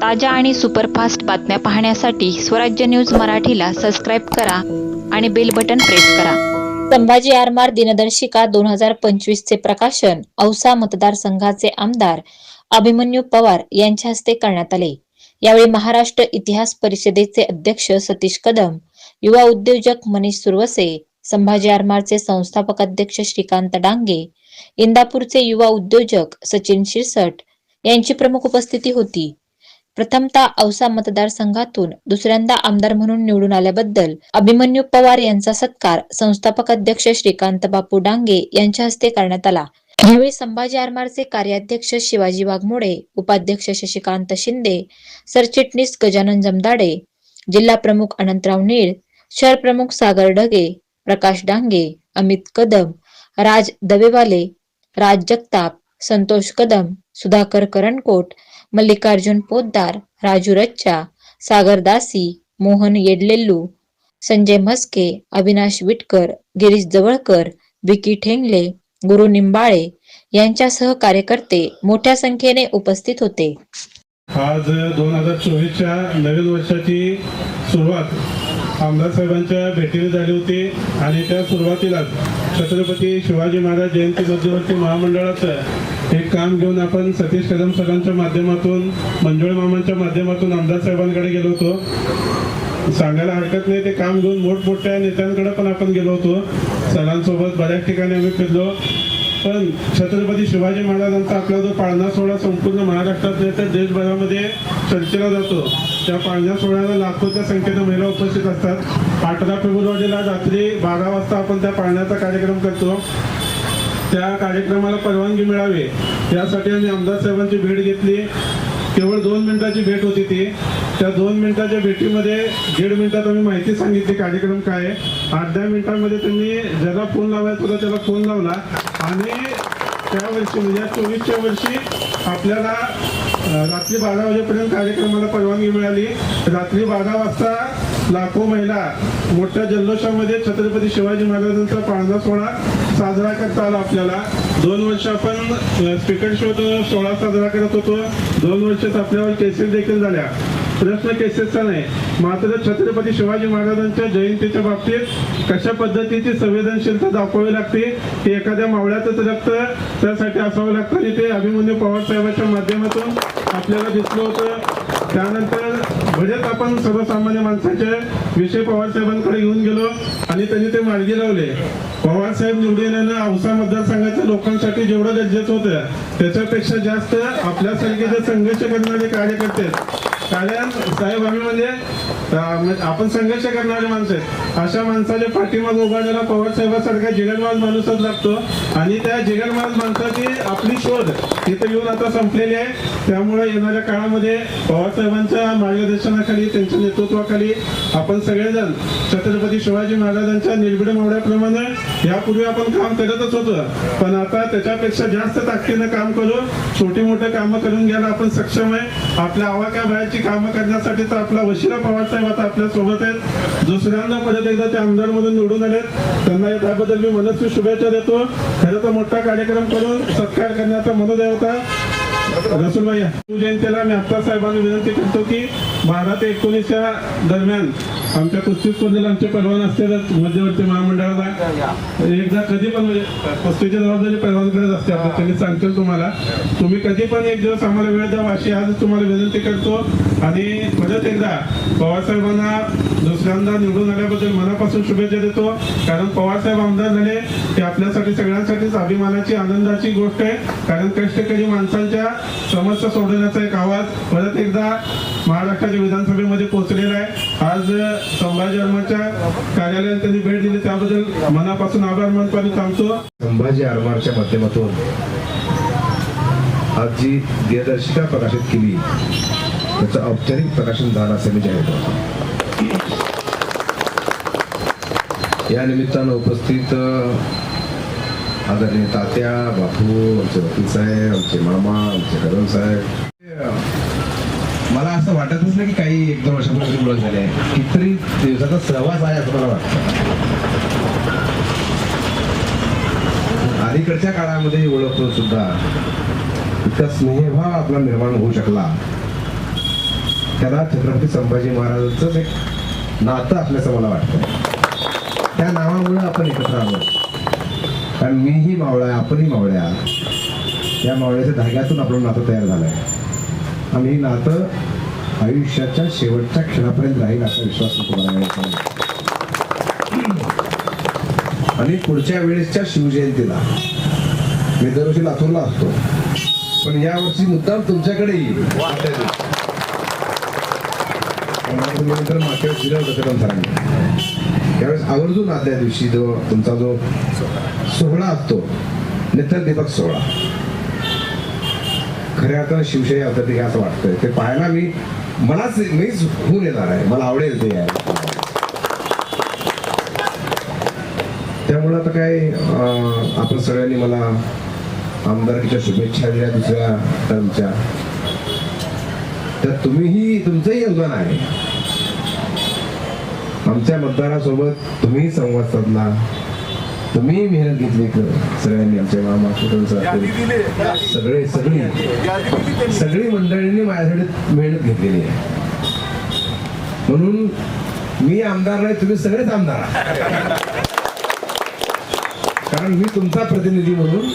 ताज्या आणि सुपरफास्ट बातम्या पाहण्यासाठी स्वराज्य न्यूज मराठीला सबस्क्राईब करा आणि बेल बटन प्रेस करा. संभाजी आरमार दिनदर्शिका दोन हजार पंचवीस चे प्रकाशन औसा मतदारसंघाचे आमदार अभिमन्यू पवार यांच्या हस्ते करण्यात आले. यावेळी महाराष्ट्र इतिहास परिषदेचे अध्यक्ष सतीश कदम युवा उद्योजक मनीष सुरवसे संभाजी आरमारचे संस्थापक अध्यक्ष श्रीकांत डांगे इंदापूरचे युवा उद्योजक सचिन शिरसट यांची प्रमुख उपस्थिती होती. प्रथमतः औसा मतदारसंघातून दुसऱ्यांदा आमदार म्हणून निवडून आल्याबद्दल अभिमन्यू पवार यांचा सत्कार संस्थापक अध्यक्ष श्रीकांत बापू डांगे यांच्या हस्ते करण्यात आला. यावेळी संभाजी आरमारचे कार्याध्यक्ष शिवाजी वाघमोडे उपाध्यक्ष शशिकांत शिंदे सरचिटणीस गजानन जमदाडे जिल्हा प्रमुख अनंतराव नीळ शहर प्रमुख सागर ढगे प्रकाश डांगे अमित कदम राज दवेवाले राज जगताप संतोष कदम सुधाकर करणकोट मल्लिकार्जुन पोद्दार राजू रच्चा सागर दासी मोहन येडलेल्लू संजय म्हस्के अविनाश विटकर गिरीश जवळकर विकी ठेंगले गुरु निंबाळे यांच्यासह कार्यकर्ते मोठ्या संख्येने उपस्थित होते. आज दोन हजार चोवीसच्या नवीन वर्षाची सुरुवात आमदार साहेबांच्या भेटीने झाली होती आणि त्या सुरुवातीलाच छत्रपती शिवाजी महाराज जयंती मध्यवर्ती महामंडळाचं एक काम घेऊन आपण सतीश कदम सरांच्या माध्यमातून मंजुळ मामांच्या माध्यमातून आमदार साहेबांकडे गेलो होतो. सांगायला हरकत नाही ते काम घेऊन मोठमोठ्या नेत्यांकडे पण आपण गेलो होतो. सरांसोबत बऱ्याच ठिकाणी आम्ही फिरलो. पण छत्रपती शिवाजी महाराजांचा आपला जो पाळणा सोहळा संपूर्ण महाराष्ट्रात नाही तर देशभरामध्ये चर्चेला जातो. त्या पाळणा सोहळ्याला लाखोच्या संख्येनं महिला उपस्थित असतात. अठरा फेब्रुवारीला रात्री बारा वाजता आपण त्या पाळण्याचा कार्यक्रम करतो. त्या कार्यक्रमाला परवानगी मिळावी. यासाठी आम्ही आमदार साहेबांची भेट घेतली. केवळ दोन मिनिटाची भेट होती ती. त्या दोन मिनिटाच्या भेटीमध्ये दीड मिनिटात आम्ही माहिती सांगितली कार्यक्रम काय आहे. अर्ध्या मिनिटांमध्ये त्यांनी ज्याला फोन लावायचा होता त्याला फोन लावला. आणि त्या वर्षी म्हणजे चोवीसच्या वर्षी आपल्याला रात्री बारा वाजेपर्यंत कार्यक्रमाला परवानगी मिळाली. रात्री बारा वाजता लाखो महिला मोठ्या जल्लोषामध्ये छत्रपती शिवाजी महाराजांचा पांढरा सोहळा साजरा करता आला आपल्याला. दोन वर्ष आपण स्पीकर शो सोहळा साजरा करत होतो. दोन वर्षात आपल्यावर केसेस देखील झाल्या. प्रश्न केसेसचा नाही मात्र छत्रपती शिवाजी महाराजांच्या जयंतीच्या बाबतीत कशा पद्धतीची संवेदनशीलता दाखवावी लागते की एखाद्या मावळ्यातच रक्त त्यासाठी असावं लागतं आणि ते अभिमन्यू पवार साहेबांच्या माध्यमातून आपल्याला दिसलं होतं. त्यानंतर म्हणजेच आपण सर्वसामान्य माणसाचे विषय पवार साहेबांकडे घेऊन गेलो आणि त्यांनी ते मार्गी लावले. पवार साहेब निवडून येणं औसा मतदारसंघाच्या लोकांसाठी जेवढं गरजेचं होतं त्याच्यापेक्षा जास्त आपल्यासारखे जे संघर्ष करणारे कार्यकर्ते कारण साहेब आम्ही म्हणजे आपण संघर्ष करणारे माणसं आहेत. अशा माणसाच्या पाठीमाग उभारण्याला पवार साहेबांसारखा जिगरमाज माणूसच लागतो. आणि त्या जिगरमाज माणसाची आपली शोध इथे येऊन आता संपलेली आहे. त्यामुळे येणाऱ्या काळामध्ये पवार साहेबांच्या मार्गदर्शनाखाली त्यांच्या नेतृत्वाखाली आपण सगळेजण छत्रपती शिवाजी महाराजांच्या निर्भीड मावड्याप्रमाणे यापूर्वी आपण काम करतच होतो. पण आता त्याच्यापेक्षा जास्त ताकदीनं काम करू छोटी मोठी कामं करून घ्यायला आपण सक्षम आहे. आपल्या आवाक्या बाहेरची कामं करण्यासाठी तर आपला वशिरा पवार साहेब आता आपल्यासोबत आहेत. दुसऱ्यांदा परत एकदा ते आमदार म्हणून निवडून आलेत. त्यांना त्याबद्दल मी मनस्वी शुभेच्छा देतो. खरं तर मोठा कार्यक्रम करून सत्कार करण्याचा मनोदय होता रसूलभाई जयंतीला मी आत्ता साहेबांना विनंती करतो की बारा ते एकोणीसच्या दरम्यान आमच्या कुस्ती स्पर्धेला आमचे परवान असतात मध्यवर्ती महामंडळाला एकदा कधी पण म्हणजे कुस्तीची जबाबदारी परवानकडेच असते. आपल्या त्यांनी सांगतील तुम्हाला. तुम्ही कधी पण एक दिवस आम्हाला वेळ द्यावा अशी आज तुम्हाला विनंती करतो. आणि परत एकदा पवारसाहेबांना दुसऱ्यांदा निवडून आल्याबद्दल मनापासून शुभेच्छा देतो. कारण पवारसाहेब आमदार झाले ते आपल्यासाठी सगळ्यांसाठीच अभिमानाची आनंदाची गोष्ट आहे. कारण कष्टकरी माणसांच्या समस्या सोडवण्याचा एक आवाज परत एकदा महाराष्ट्राच्या विधानसभेमध्ये पोहोचलेला आहे. आज संभाजी आरमारच्या कार्यालयात त्यांनी भेट दिली. त्याबद्दल मनापासून आभार मानतो आणि थांबतो. संभाजी आरमारच्या माध्यमातून आज जी दिनदर्शिका प्रकाशित केली. त्याचं औपचारिक प्रकाशन झालं असं मी जाहीर करतो या निमित्तानं उपस्थित आदरणीय तात्या बापू आमचे वकील साहेब आमचे मामा आमचे कदम साहेब. मला असं वाटतच नाही की काही एक दोन वर्षापूर्वी ओळख झाली आहे कितीतरी दिवसाचा सहवास आहे असं मला वाटतं. अलीकडच्या काळामध्ये ओळखतो सुद्धा. इतका स्नेहभाव आपला निर्माण होऊ शकला. त्याला छत्रपती संभाजी महाराजांचंच एक नातं असल्याचं मला वाटतं. त्या नावामुळे आपण एकत्र आलो कारण मीही मावळा आहे आपणही मावळ्या. या मावळ्याच्या धाग्यातून आपलं नातं तयार झालंय. आणि नातं आयुष्याच्या शेवटच्या क्षणापर्यंत राहील असा विश्वास तुम्हाला आणि पुढच्या वेळेसच्या शिवजयंतीला मी दरवर्षी लातूरला असतो. पण यावर्षी मुद्दाम तुमच्याकडे येईल. नंतर मागच्या त्यावेळेस आवर्जून आदल्या दिवशी जो तुमचा जो सोहळा असतो नेत्र दीपक सोहळा. खऱ्या अर्थानं शिवशाही अवतरते असं वाटतंय. ते पाहायला मी मलाच मीच होऊन येणार आहे. मला आवडेल ते त्यामुळे त्यामुळं आता काय आपण सगळ्यांनी मला आमदारकीच्या शुभेच्छा दिल्या दुसऱ्या टर्मच्या तर तुम्हीही तुमचंही योगदान आहे. आमच्या मतदारासोबत तुम्ही संवाद साधला. तुम्ही मेहनत घेतली सगळ्यांनी आमच्या मामा कुटुंब सगळे सगळी. सगळी मंडळींनी माझ्यासाठी मेहनत घेतलेली आहे. म्हणून मी आमदार नाही तुम्ही सगळेच आमदार. कारण मी तुमचा प्रतिनिधी म्हणून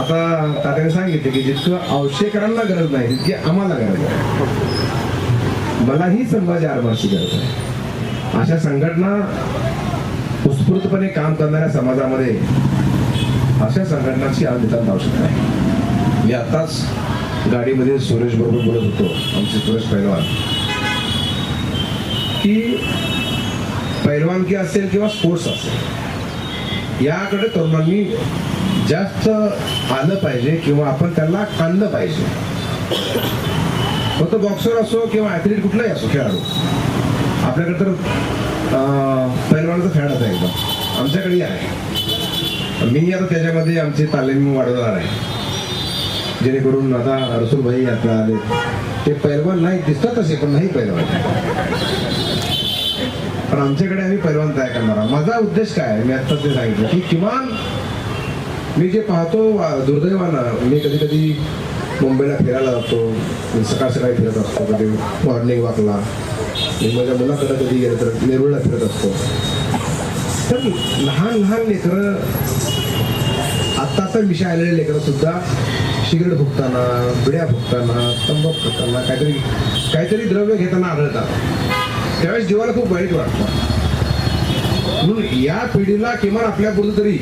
आता तात्याने सांगितले की जितकं औषधकरांना गरज नाही तितकी आम्हाला गरज आहे. मलाही संभाजी आरमारची गरज आहे. अशा संघटना उत्स्फूर्तपणे काम करणाऱ्या समाजामध्ये अशा संघटनाची आज नितांत आवश्यकता आहे. मी आताच गाडीमध्ये सुरेश बरोबर बोलत होतो आमचे सुरेश पैलवान. की पैलवानकी असेल किंवा स्पोर्ट्स असेल याकडे तरुणांनी जास्त आलं पाहिजे किंवा आपण त्यांना आणलं पाहिजे. फक्त बॉक्सर असो किंवा ॲथलीट कुठलाही असो खेळाडू. आपल्याकडे तर पैलवानाचा फॅन आहे एकदम. आमच्याकडे आहे. मी आता त्याच्यामध्ये आमची तालीम वाढवणार आहे. जेणेकरून आता रसूलभाई आता आले. ते पैलवान नाही दिसतात तसे पण नाही पैलवान. पण आमच्याकडे आम्ही पैलवान तयार करणार माझा उद्देश काय आहे? मी आता ते सांगितलं की किमान मी जे पाहतो दुर्दैवानं मी कधी कधी मुंबईला फिरायला जातो. सकाळ सकाळी फिरत असतो. कधी मॉर्निंग वॉकला मी माझ्या मुलाकडे कधी गेलं तर नेरुळला फिरत असतो. तर लहान लहान लेकरं आत्ताचा विषय आलेले लेकरं सुद्धा सिगरेट फुकताना बिड्या फुकताना तंबाखू फुकताना काहीतरी काहीतरी द्रव्य घेताना आढळतात त्यावेळेस जीवाला खूप वाईट वाटतं. म्हणून या पिढीला किमान आपल्यापुढे तरी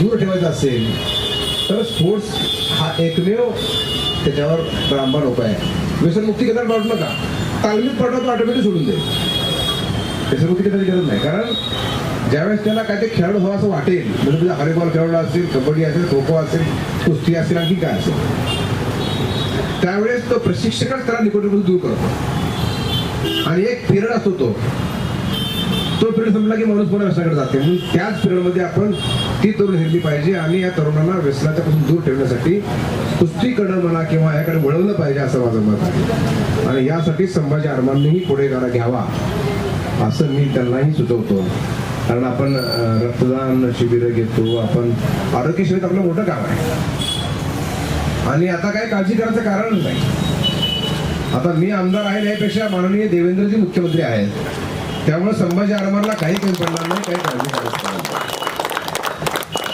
दूर ठेवायचं असेल तर स्पोर्ट्स हा एकमेव त्याच्यावर रामबाण उपाय आहे. व्यसनमुक्ती केंद्रात पाठवू नका. तालमीत पडला तो ऑटोमॅटिक सोडून दे. व्यसनमुक्ती तरी गरज नाही. कारण ज्यावेळेस त्याला काय ते खेळाडू हवा असं वाटेल म्हणजे तुझा हॉलीबॉल खेळाडू असेल कबड्डी असेल खो खो असेल कुस्ती असेल आणखी काय असेल. त्यावेळेस तो प्रशिक्षकच त्याला निकोटीपासून दूर करतो. आणि एक पिरियड असतो तो. तो पिरियड संपला की माणूस पुन्हा व्यवसायाकडे जाते. म्हणून त्याच पिरियडमध्ये आपण ती तरुण हिरली पाहिजे आणि या तरुणांना व्यसनाच्यापासून दूर ठेवण्यासाठी कुस्तीकडं म्हणा किंवा याकडे वळवलं पाहिजे असं माझं मत आहे. आणि यासाठी संभाजी आरमांनीही पुढे घ्यावा असं मी त्यांनाही सुचवतो. कारण आपण रक्तदान शिबिरं घेतो आपण आरोग्य शिबिर आपलं मोठं काम आहे. आणि आता काय काळजी करायचं कारण नाही. आता मी आमदार आहे यापेक्षा माननीय देवेंद्रजी मुख्यमंत्री आहेत. त्यामुळे संभाजी आरमारला काही कमी पडणार नाही काही काळजी करायचं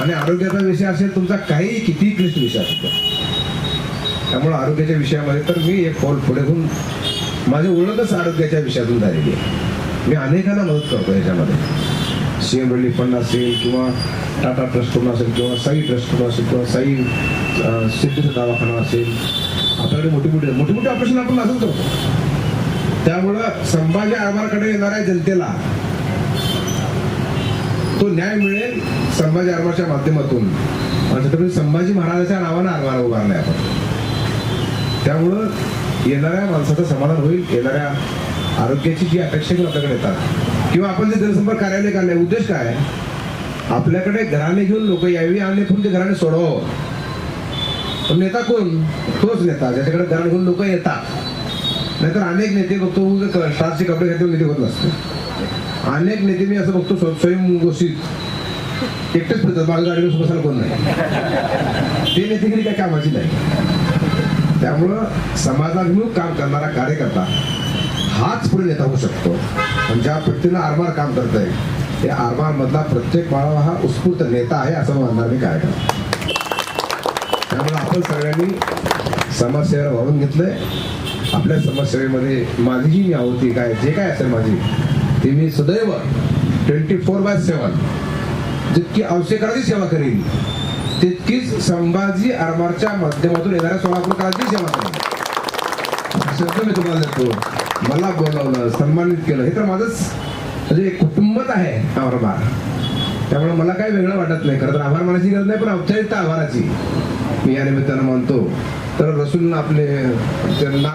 आणि आरोग्याचा विषय असेल तुमचा काही किती क्लिष्ट विषय असतो त्यामुळे आरोग्याच्या विषयामध्ये तर मी एक पाऊल पुढे घेऊन माझी ओळखच आरोग्याच्या विषयातून झालेली आहे. मी अनेकांना मदत करतो याच्यामध्ये. सीएम रिलीफ फंड असेल किंवा टाटा ट्रस्टकडून असेल किंवा साई ट्रस्टकडून असेल किंवा साई अं, सिद्ध दवाखाना असेल. आपल्याकडे मोठी मोठी मोठी मोठी ऑपरेशन आपण असंच करतो. त्यामुळं संभाजी आभारकडे येणाऱ्या जनतेला तो न्याय मिळेल संभाजी आरमारच्या माध्यमातून. छत्रपती संभाजी महाराजाच्या नावानं आरमार उभारलाय आपण. त्यामुळं येणाऱ्या माणसाचं समाधान होईल येणाऱ्या आरोग्याची जी अपेक्षा घेऊन आपल्याकडे येतात. किंवा आपण जे जनसंपर्क कार्यालय काढले उद्देश काय? आपल्याकडे घराने घेऊन लोक यावी आणि पण ते घराने सोडव. पण नेता कोण? तोच नेता ज्याच्याकडे घराने घेऊन लोक येतात. नाहीतर अनेक नेते बघतो स्टारचे कपडे घेतले नेते होत नसते. अनेक नेते मी असं बघतो स्वयं घोषित एकटेच फिरतात माझ्या गाडीवर बसायला कोण नाही. ते नेतेगिरी काय कामाची नाही. त्यामुळं समाजाभिमुख काम करणारा कार्यकर्ता हाच पुढे नेता होऊ शकतो. पण ज्या पद्धतीनं आरमार काम करत आहे त्या आरमार मधला प्रत्येक बाळा हा उत्स्फूर्त नेता आहे असं म्हणणार मी काय त्यामुळे आपण सगळ्यांनी समाजसेवेला वाहून घेतलंय. आपल्या समाजसेवेमध्ये माझी ही मी आवडती काय जे काय असेल माझी ती मी सदैव ट्वेंटी फोर बाय सेवन. जितकी आवश्यकाची सेवा करेन तितकीच संभाजी आरमारच्या माध्यमातून येणाऱ्या सोलापूरकरांची सेवा करेन. शब्द मी तुम्हाला देतो मला बोलावलं सन्मानित केलं. हे तर माझंच म्हणजे कुटुंबच आहे आभार त्यामुळे मला काही वेगळं वाटत नाही. खरं तर आभार मानायची गरज नाही पण औपचारिकता आभाराची. मी या निमित्तानं मानतो. तर रसूल आपले त्यांना